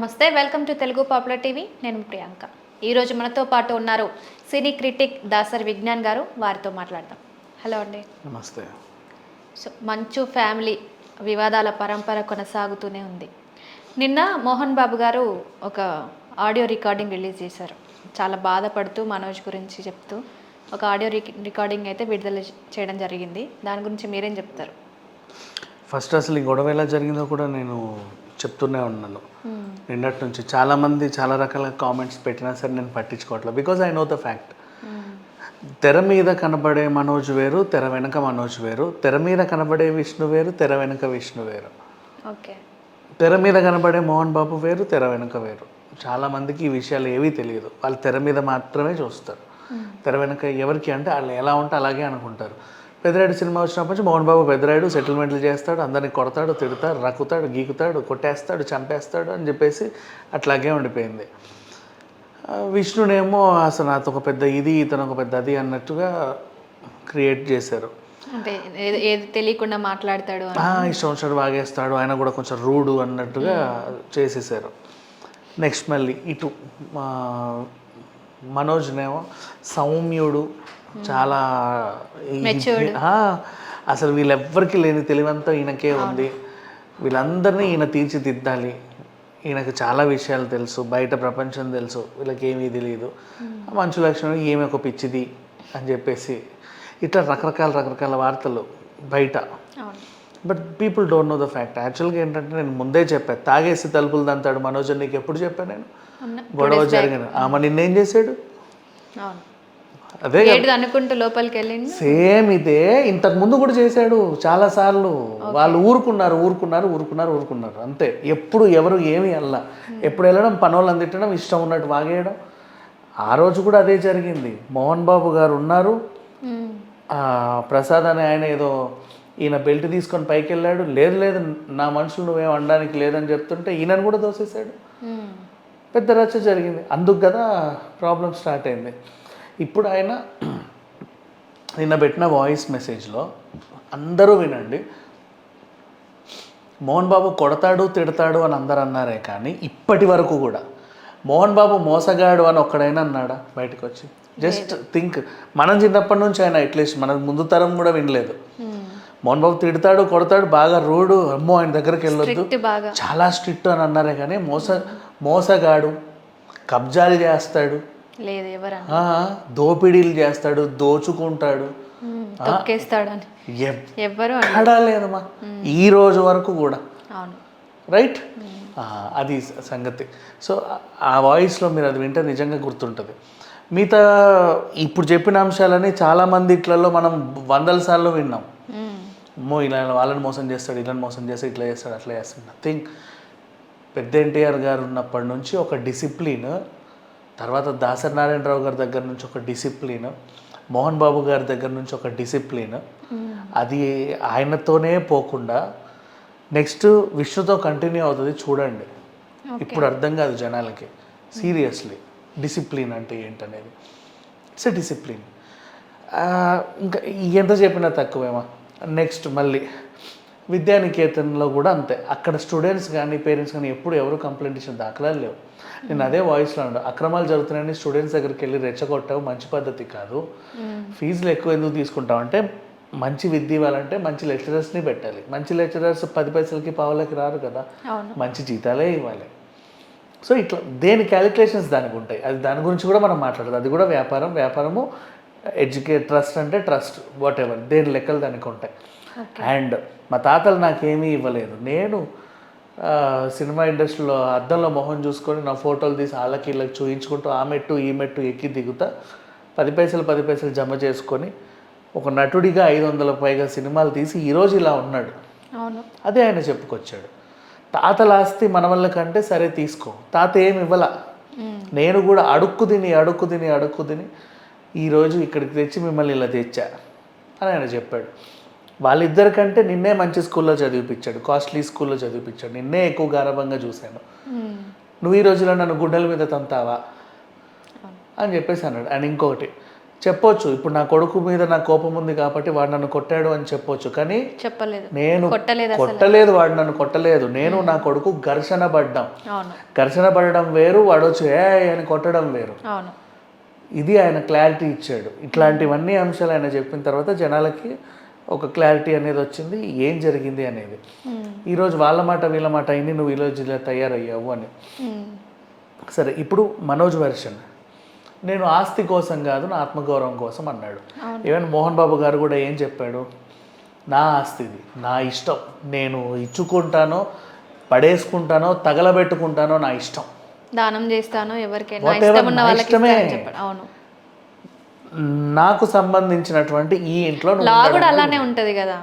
నమస్తే welcome to Telugu popular TV. నేను ప్రియాంక. ఈరోజు మనతో పాటు ఉన్నారు సినీ క్రిటిక్ దాసరి విజ్ఞాన్ గారు. వారితో మాట్లాడదాం. హలో అండి. నమస్తే. సో మంచు ఫ్యామిలీ వివాదాల పరంపర కొనసాగుతూనే ఉంది. నిన్న మోహన్ బాబు గారు ఒక ఆడియో రికార్డింగ్ రిలీజ్ చేశారు. చాలా బాధపడుతూ మనోజ్ గురించి చెప్తూ ఒక ఆడియో రిక- రికార్డింగ్ అయితే విడుదల చేయడం జరిగింది. దాని గురించి మీరేం చెప్తారు? ఫస్ట్ అసలు ఈ గొడవ ఎలా జరిగిందో కూడా నేను చెప్తూనే ఉన్నాను. నిన్నటి నుంచి చాలామంది చాలా రకాల కామెంట్స్ పెట్టినా సరే నేను పట్టించుకోవట్లేదు. Because I know the fact తెర మీద కనబడే మనోజ్ వేరు తెర వెనక మనోజ్ వేరు తెర మీద కనబడే విష్ణు వేరు తెర వెనక విష్ణు వేరు. ఓకే తెర మీద కనబడే మోహన్ బాబు వేరు తెర వెనుక వేరు. చాలామందికి ఈ విషయాలు ఏవీ తెలియదు. వాళ్ళు తెర మీద మాత్రమే చూస్తారు. తెర వెనుక ఎవరికి అంటే వాళ్ళు ఎలా ఉంటే అలాగే అనుకుంటారు. పెద్దరాయుడు సినిమా వచ్చినప్పటి నుంచి మోహన్ బాబు పెద్దరాయుడు సెటిల్మెంట్లు చేస్తాడు అందరిని కొడతాడు తిడతాడు రక్కుతాడు గీకుతాడు కొట్టేస్తాడు చంపేస్తాడు అని చెప్పేసి అట్లాగే ఉండిపోయింది. విష్ణునేమో అసలు ఒక పెద్ద ఇది ఇతను ఒక పెద్ద అది అన్నట్టుగా క్రియేట్ చేశారు. అంటే ఏది తెలియకుండా మాట్లాడతాడు ఇష్టం వచ్చినట్టు బాగేస్తాడు ఆయన కూడా కొంచెం రూడు అన్నట్టుగా చేసేసారు నెక్స్ట్ మళ్ళీ ఇటు మనోజ్నేమో సౌమ్యుడు చాలా అసలు వీళ్ళెవ్వరికి లేని తెలివంతా ఈయనకే ఉంది. వీళ్ళందరినీ ఈయన తీర్చిదిద్దాలి. ఈయనకు చాలా విషయాలు తెలుసు. బయట ప్రపంచం తెలుసు. వీళ్ళకి ఏమీ తెలియదు మంచు లక్షణం ఏమి ఒక పిచ్చిది అని చెప్పేసి ఇట్లా రకరకాల రకరకాల వార్తలు బయట. But people don't know the fact. యాక్చువల్గా ఏంటంటే నేను ముందే చెప్పాను తాగేసి తలుపులు దంతాడు మనోజ్ అని నీకు ఎప్పుడు చెప్పాను నేను? గొడవ జరిగిన. ఆమె నిన్నేం చేశాడు? అదే అనుకుంటూ లోపలికి వెళ్ళిండు? సేమ్ ఇదే. ఇంతకు ముందు కూడా చేశాడు చాలా సార్లు. వాళ్ళు ఊరుకున్నారు ఊరుకున్నారు ఊరుకున్నారు ఊరుకున్నారు. అంతే. ఎప్పుడు ఎవరు ఏమి అల్ల ఎప్పుడు వెళ్ళడం పనోళ్ళని తిట్టడం ఇష్టం ఉన్నట్టు వాగేయడం. ఆ రోజు కూడా అదే జరిగింది. మోహన్ బాబు గారు ఉన్నారు. ఆ ప్రసాద్ అనే ఆయన ఏదో ఈయన బెల్ట్ తీసుకొని పైకి వెళ్ళాడు లేదు లేదు నా మనుషులు నువ్వేం అనడానికి లేదని చెప్తుంటే ఈయనను కూడా దోసేశాడు మ్మ్. పెద్ద రచ్చ జరిగింది. అందుకు కదా ప్రాబ్లం స్టార్ట్ అయింది. ఇప్పుడు ఆయన నిన్న పెట్టిన వాయిస్ మెసేజ్లో అందరూ వినండి. మోహన్ బాబు కొడతాడు తిడతాడు అని అందరు అన్నారే కానీ ఇప్పటి వరకు కూడా మోహన్ బాబు మోసగాడు అని ఒక్కడైనా అన్నాడా బయటకు వచ్చి జస్ట్ థింక్ మనం చిన్నప్పటి నుంచి ఆయన అట్లీస్ట్ మన ముందు తరం కూడా వినలేదు. మోహన్ బాబు తిడతాడు కొడతాడు బాగా రూడు అమ్మో ఆయన దగ్గరికి వెళ్ళొద్దు. చాలా స్ట్రిక్ట్ అని అన్నారే కానీ మోస మోసగాడు కబ్జాలు చేస్తాడు లేదు ఎవరన్నా. దోపిడీలు చేస్తాడు దోచుకుంటాడు. తొక్కేస్తాడని. ఎవ్వరు లేదమ్మా ఈ రోజు వరకు కూడా. అవును. రైట్ అది సంగతి. సో ఆ- వాయిస్లో మీరు అది వింటే నిజంగా గుర్తుంటుంది. మిగతా ఇప్పుడు చెప్పిన అంశాలని చాలామంది ఇట్లలో మనం వందల సార్లు విన్నాం. అమ్మో ఇలా వాళ్ళని మోసం చేస్తాడు ఇళ్ళని మోసం చేస్తాడు ఇట్లా చేస్తాడు అట్లా చేస్తాడు. నథింగ్ పెద్ద ఎన్టీఆర్ గారు ఉన్నప్పటి నుంచి ఒక డిసిప్లిన్ తర్వాత దాసరి నారాయణరావు గారి దగ్గర నుంచి ఒక డిసిప్లిన్ మోహన్ బాబు గారి దగ్గర నుంచి ఒక డిసిప్లిన్. అది ఆయనతోనే పోకుండా నెక్స్ట్ విష్ణుతో కంటిన్యూ అవుతుంది చూడండి. ఇప్పుడు అర్థం కాదు జనాలకి. సీరియస్లీ డిసిప్లిన్ అంటే ఏంటనేది. It's a discipline. ఇంకా ఎంత చెప్పినా తక్కువేమా? నెక్స్ట్ మళ్ళీ. విద్యానికేతన్లో కూడా అంతే. అక్కడ స్టూడెంట్స్ కానీ పేరెంట్స్ కానీ ఎప్పుడు ఎవరు కంప్లైంట్ ఇచ్చిన దాఖలాలు లేవు. నేను అదే వాయిస్లో ఉన్నాడు అక్రమాలు జరుగుతున్నాయని స్టూడెంట్స్ దగ్గరికి వెళ్ళి రెచ్చగొట్టవు మంచి పద్ధతి కాదు. ఫీజులు ఎక్కువ ఎందుకు తీసుకుంటావు అంటే మంచి విద్య ఇవ్వాలంటే మంచి లెక్చరర్స్ని పెట్టాలి. మంచి లెక్చరర్స్ పది పైసలకి పావులకి రారు కదా. మంచి జీతాలే ఇవ్వాలి. సో ఇట్లా దేని క్యాలిక్యులేషన్స్ దానికి ఉంటాయి. అది దాని గురించి కూడా మనం మాట్లాడదు. అది కూడా వ్యాపారం. వ్యాపారము ఎడ్యుకేట్ ట్రస్ట్ అంటే ట్రస్ట్ వాట్ ఎవర్ దేని లెక్కలు దానికి ఉంటాయి. అండ్ మా తాతలు నాకేమీ ఇవ్వలేదు. నేను సినిమా ఇండస్ట్రీలో అద్దంలో మొహం చూసుకొని నా ఫోటోలు తీసి వాళ్ళకి వీళ్ళకి చూయించుకుంటూ ఆ మెట్టు ఈ మెట్టు ఎక్కి దిగుతా పది పైసలు పది పైసలు జమ చేసుకొని ఒక నటుడిగా ఐదు వందల పైగా సినిమాలు తీసి ఈరోజు ఇలా ఉన్నాడు. అవును. అదే ఆయన చెప్పుకొచ్చాడు. తాతల ఆస్తి మన వల్ల కంటే సరే తీసుకో. తాత ఏమి ఇవ్వాల. నేను కూడా అడుక్కు తిని అడుక్కు తిని అడుక్కు తిని ఈరోజు ఇక్కడికి తెచ్చి మిమ్మల్ని ఇలా తెచ్చా అని ఆయన చెప్పాడు. వాళ్ళిద్దరికంటే నిన్నే మంచి స్కూల్లో చదివిపించాడు కాస్ట్లీ స్కూల్లో చదివిపించాడు నిన్నే ఎక్కువ గారభంగా చూశాను. మ్మ్. నువ్వు ఈ రోజులో నన్ను గుడ్డల మీద తంతావా? అని చెప్పేసి అన్నాడు. అండ్ ఇంకొకటి చెప్పొచ్చు ఇప్పుడు నా కొడుకు మీద నా కోపం ఉంది కాబట్టి వాడు నన్ను కొట్టాడు అని చెప్పొచ్చు కానీ చెప్పలేదు. నేను కొట్టలేదు వాడు నన్ను కొట్టలేదు. నేను నా కొడుకు ఘర్షణ పడ్డాం. ఘర్షణ పడడం వేరు వాడు వచ్చి ఏ అని కొట్టడం వేరు. ఇది ఆయన క్లారిటీ ఇచ్చాడు. ఇట్లాంటివన్నీ అంశాలు ఆయన చెప్పిన తర్వాత జనాలకి ఒక క్లారిటీ అనేది వచ్చింది. ఏం జరిగింది అనేది. ఉమ్. ఈరోజు వాళ్ళ మాట వీళ్ళ మాట అయింది నువ్వు ఈరోజు ఇలా తయారయ్యావు అని. ఉమ్. సరే ఇప్పుడు మనోజ్ వెర్షన్ నేను ఆస్తి కోసం కాదు నా ఆత్మగౌరవం కోసం అన్నాడు. ఈవెన్ మోహన్ బాబు గారు కూడా ఏం చెప్పాడు? నా ఆస్తి ఇది నా ఇష్టం. నేను ఇచ్చుకుంటానో పడేసుకుంటానో తగలబెట్టుకుంటానో నా ఇష్టం. దానం చేస్తాను ఎవరికైనా ఇష్టమే. నాకు సంబంధించినటువంటి ఈ ఇంట్లో లా కూడా అలానే ఉంటది కదా.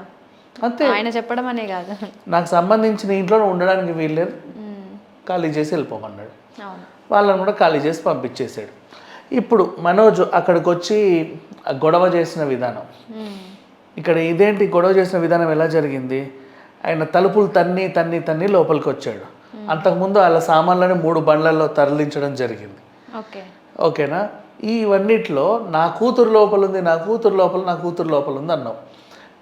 అంతే. ఆయన చెప్పడం అనే కాదు. నాకు సంబంధించిన ఇంట్లో ఉండడానికి వీల్లేదు. ఖాళీ చేసి వెళ్ళిపోమన్నాడు. వాళ్ళని కూడా ఖాళీ చేసి పంపించేశాడు. ఇప్పుడు మనోజ్ అక్కడికి వచ్చి గొడవ చేసిన విధానం. ఇక్కడ ఇదేంటి గొడవ చేసిన విధానం ఎలా జరిగింది? ఆయన తలుపులు తన్ని తన్ని తన్ని లోపలికి వచ్చాడు. అంతకుముందు వాళ్ళ సామాన్లని మూడు బండ్లలో తరలించడం జరిగింది. ఓకే. ఓకేనా? ఇవన్నిట్లో నా కూతురు లోపల ఉంది నా కూతురు లోపల నా కూతురు లోపల ఉంది అన్నావు.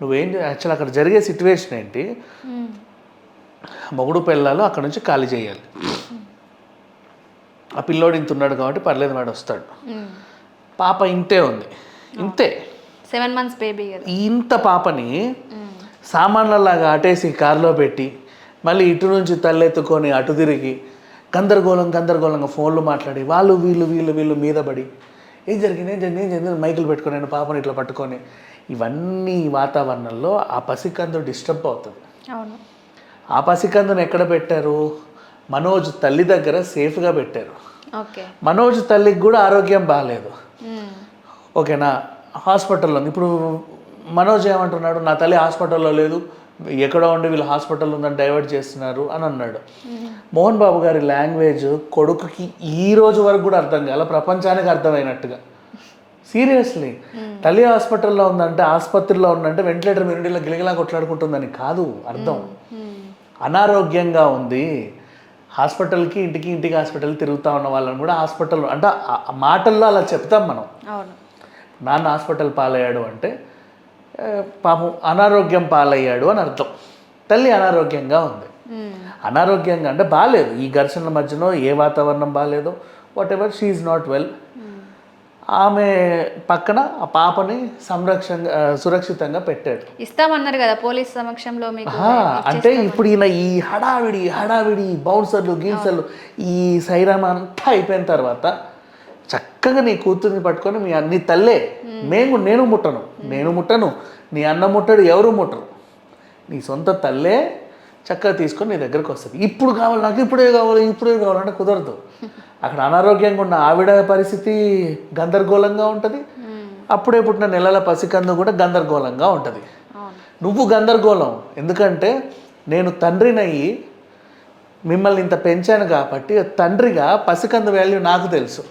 నువ్వేం యాక్చువల్ అక్కడ జరిగే సిచ్యువేషన్ ఏంటి. మొగుడు పిల్లలు అక్కడ నుంచి ఖాళీ చేయాలి. ఆ పిల్లోడు ఇంత ఉన్నాడు కాబట్టి పర్లేదు వాడు వస్తాడు. పాప ఇంతే ఉంది. ఇంతే. సెవెన్ మంత్స్ బేబీ ఇంత పాపని. సామాన్లలాగా అటేసి కారులో పెట్టి మళ్ళీ ఇటు నుంచి తల్లెత్తుకొని అటు తిరిగి గందరగోళం గందరగోళంగా ఫోన్లు మాట్లాడి వాళ్ళు వీళ్ళు వీళ్ళు వీళ్ళు మీద పడి ఏం జరిగింది ఏం జరిగింది ఏం జరిగింది? మైకులు పెట్టుకొని నేను పాపని ఇట్లా పట్టుకొని ఇవన్నీ వాతావరణంలో ఆ పసికందు డిస్టర్బ్ అవుతుంది. అవును. ఆ పసికందును ఎక్కడ పెట్టారు? మనోజ్ తల్లి దగ్గర సేఫ్గా పెట్టారు. మనోజ్ తల్లికి కూడా ఆరోగ్యం బాగాలేదు. ఓకేనా? హాస్పిటల్లో ఇప్పుడు మనోజ్ ఏమంటున్నాడు? నా తల్లి హాస్పిటల్లో లేదు ఎక్కడో ఉండి వీళ్ళు హాస్పిటల్ ఉందని డైవర్ట్ చేస్తున్నారు అని అన్నాడు. మోహన్ బాబు గారి లాంగ్వేజ్ కొడుకుకి ఈ రోజు వరకు కూడా అర్థం కాల ప్రపంచానికి అర్థమైనట్టుగా. సీరియస్లీ. తల్లి హాస్పిటల్లో ఉందంటే ఆసుపత్రిలో ఉందంటే వెంటిలేటర్ మినిడిలో గిలగిలా కొట్లాడుకుంటుందని కాదు అర్థం. అనారోగ్యంగా ఉంది. హాస్పిటల్కి ఇంటికి ఇంటికి హాస్పిటల్ తిరుగుతా ఉన్న వాళ్ళని కూడా హాస్పిటల్ అంటే మాటల్లో అలా చెప్తాం మనం. నాన్న హాస్పిటల్ పాలయ్యాడు అంటే పాపం అనారోగ్యం పాలయ్యాడు అని అర్థం. తల్లి అనారోగ్యంగా ఉంది. అనారోగ్యంగా అంటే బాగాలేదు ఈ ఘర్షణల మధ్యలో ఏ వాతావరణం బాగాలేదు whatever she not well ఆమె పక్కన ఆ పాపని సంరక్షణ ఆ, సురక్షితంగా పెట్టాడు. ఇస్తామన్నారు కదా పోలీస్ సమక్షంలో అంటే ఇప్పుడు ఈయన ఈ హడావిడి హడావిడి బౌన్సర్లు గీన్సర్లు ఈ సైరామ్ అంతా అయిపోయిన తర్వాత చక్కగా నీ కూతుర్ని పట్టుకొని మీ నీ తల్లే. మేము. నేను ముట్టను. నేను ముట్టను. నీ అన్న ముట్టడు ఎవరు ముట్టరు. నీ సొంత తల్లే చక్కగా తీసుకొని నీ దగ్గరకు వస్తుంది. ఇప్పుడు కావాలి నాకు ఇప్పుడే కావాలి ఇప్పుడే కావాలంటే కుదరదు. అక్కడ అనారోగ్యంగా ఉన్న ఆవిడ పరిస్థితి గందరగోళంగా ఉంటుంది. అప్పుడే పుట్టిన నెలల పసికందు కూడా గందరగోళంగా ఉంటుంది. నువ్వు గందరగోళం. ఎందుకంటే నేను తండ్రినయ్యి మిమ్మల్ని ఇంత పెంచాను కాబట్టి తండ్రిగా పసికందు వాల్యూ నాకు తెలుసు.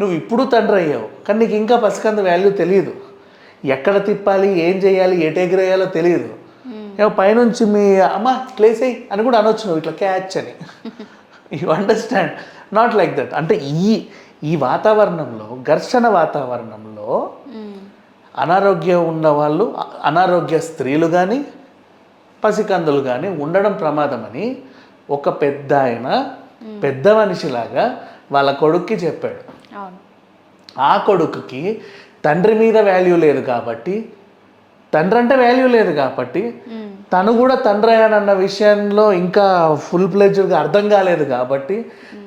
నువ్వు ఇప్పుడు తండ్రి అయ్యావు కానీ నీకు ఇంకా పసికందు వాల్యూ తెలియదు ఎక్కడ తిప్పాలి ఏం చేయాలి ఎటు ఎగిరేయాలో తెలియదు ఏమో పైనుంచి మీ అమ్మ అయ్యి అని కూడా అనొచ్చు నువ్వు ఇట్లా క్యాచ్ అని. You understand not like that అంటే ఈ ఈ వాతావరణంలో ఘర్షణ వాతావరణంలో. అనారోగ్యం ఉన్న వాళ్ళు అ- అనారోగ్య స్త్రీలు కానీ పసికందులు కానీ ఉండడం ప్రమాదమని ఒక పెద్ద ఆయన పెద్ద మనిషిలాగా వాళ్ళ కొడుక్కి చెప్పాడు. ఆ కొడుకుకి తండ్రి మీద వాల్యూ లేదు కాబట్టి తండ్రి అంటే వాల్యూ లేదు కాబట్టి. తను కూడా తండ్రి అయ్యానన్న విషయంలో ఇంకా ఫుల్ ప్లేజ్గా అర్థం కాలేదు కాబట్టి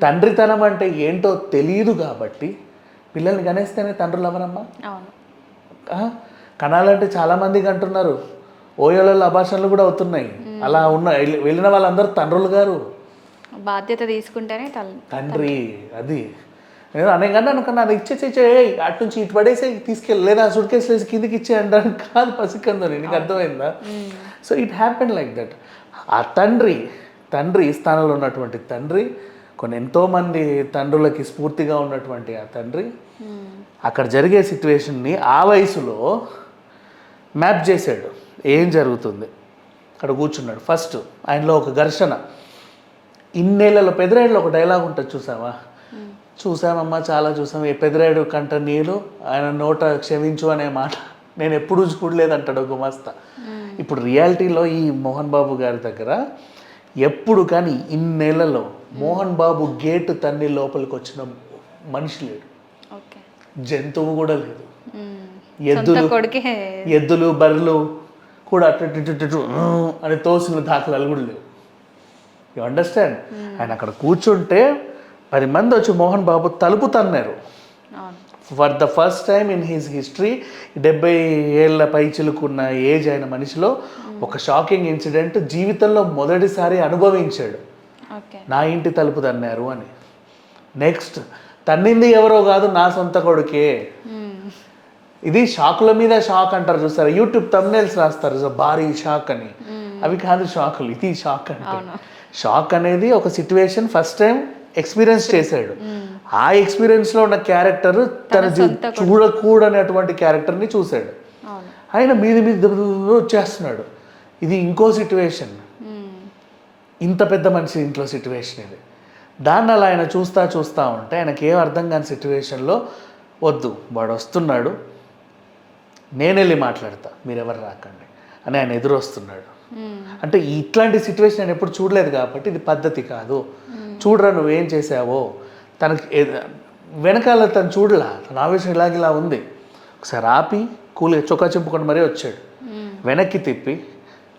తండ్రితనం అంటే ఏంటో తెలియదు కాబట్టి పిల్లల్ని కనేస్తేనే తండ్రులు ఎవరమ్మా అవును. ఆ, కనాలంటే చాలా మందికి అంటున్నారు. ఓయోలలో అభాషణలు కూడా అవుతున్నాయి. అలా ఉన్న వెళ్ళి- వెళ్ళిన వాళ్ళందరూ తండ్రులు గారు. బాధ్యత తీసుకుంటేనే తండ్రి అది. నేను అనేకన్నా అనుకున్నా అది ఇచ్చేసి ఇచ్చే అటు నుంచి ఇటు పడేసి తీసుకెళ్ళి లేదా సుడ్ కేసు వేసి కిందికి ఇచ్చే అంటాను కాదు పసికందని నీకు అర్థమైందా? So it happen like that ఆ తండ్రి తండ్రి స్థానంలో ఉన్నటువంటి తండ్రి కొన్ని ఎంతోమంది తండ్రులకి స్ఫూర్తిగా ఉన్నటువంటి ఆ తండ్రి. అక్కడ జరిగే సిచ్యువేషన్ని ఆ వయసులో మ్యాప్ చేశాడు. ఏం జరుగుతుంది? అక్కడ కూర్చున్నాడు. ఫస్ట్ ఆయనలో ఒక ఘర్షణ. ఇన్నేళ్ళలో పెదరేళ్ళలో ఒక డైలాగ్ ఉంటుంది చూసావా? చూసామమ్మా చాలా చూసాం. ఏ పెదరాయుడు కంట నీళ్ళు ఆయన నోట క్షమించు అనే మాట. నేను ఎప్పుడూ చూడలేదు అంటాడు గుమస్తా ఇప్పుడు రియాలిటీలో ఈ మోహన్ బాబు గారి దగ్గర ఎప్పుడు కానీ ఇన్నేళ్ళలో మోహన్ బాబు గేటు తన్ని లోపలికి వచ్చిన మనిషి లేడు. జంతువు కూడా లేదు. మ్మ్. ఎద్దులు ఎద్దులు బర్రెలు కూడా అటు ఇటు ఇటు ఇటు అని తోసిన దాఖలాలు కూడా లేవు. యు అండర్స్టాండ్ ఆయన అక్కడ కూర్చుంటే పది మంది వచ్చి మోహన్ బాబు తలుపు తన్నారు. For the first time in his history డెబ్బై ఏళ్ళ పైచిలుకున్న ఏజ్ అయిన మనిషిలో ఒక షాకింగ్ ఇన్సిడెంట్ జీవితంలో మొదటిసారి అనుభవించాడు. నా ఇంటి తలుపు తన్నారు అని. నెక్స్ట్ తన్నింది ఎవరో కాదు నా సొంత కొడుకే. మ్మ్. ఇది షాకుల మీద షాక్ అంటారు చూస్తారు యూట్యూబ్ తమ్నేల్స్ రాస్తారు సో భారీ షాక్ అని. అవి కాదు షాకులు ఇది షాక్ అంటే. షాక్ అనేది ఒక సిచ్యువేషన్ ఫస్ట్ టైం ఎక్స్పీరియన్స్ చేశాడు. ఆ experience లో ఉన్న క్యారెక్టర్ తన చూడకూడనటువంటి క్యారెక్టర్ని చూశాడు. అవును. ఆయన మీది మీద వచ్చేస్తున్నాడు. ఇది ఇంకో సిచ్యువేషన్ మ్మ్. ఇంత పెద్ద మనిషి ఇంట్లో సిచ్యువేషన్ ఇది. దాన్ని అలా ఆయన చూస్తా చూస్తూ ఉంటే ఆయనకి ఏం అర్థం కాని సిచ్యువేషన్లో వద్దు వాడు వస్తున్నాడు. నేను వెళ్ళి మాట్లాడతా మీరెవరు రాకండి అని ఆయన ఎదురొస్తున్నాడు. అంటే ఇట్లాంటి సిచ్యువేషన్ నేను ఎప్పుడు చూడలేదు కాబట్టి ఇది పద్ధతి కాదు. చూడరా నువ్వేం చేసావో తనకి వెనకాల తను చూడలా తన ఆవేశం ఇలాగిలా ఉంది. ఒకసారి ఆపి కూలి చొక్కా చింపుకొని మరీ వచ్చాడు. వెనక్కి తిప్పి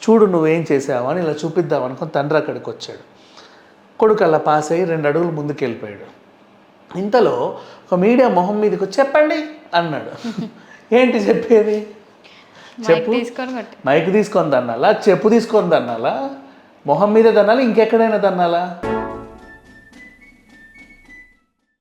చూడు నువ్వేం చేసావు అని ఇలా చూపిద్దాం అనుకుని తండ్రి అక్కడికి వచ్చాడు. కొడుకు అలా పాస్ అయ్యి రెండు అడుగులు ముందుకు వెళ్ళిపోయాడు ఇంతలో ఒక మీడియా మొహం మీదకి చెప్పండి అన్నాడు. ఏంటి చెప్పేది? కొట్టి. మైక్ తీసుకొని దన్నాలా చెప్పు తీసుకొని దన్నాలా మొహం మీద దన్నాలా ఇంకెక్కడైనా దన్నాలా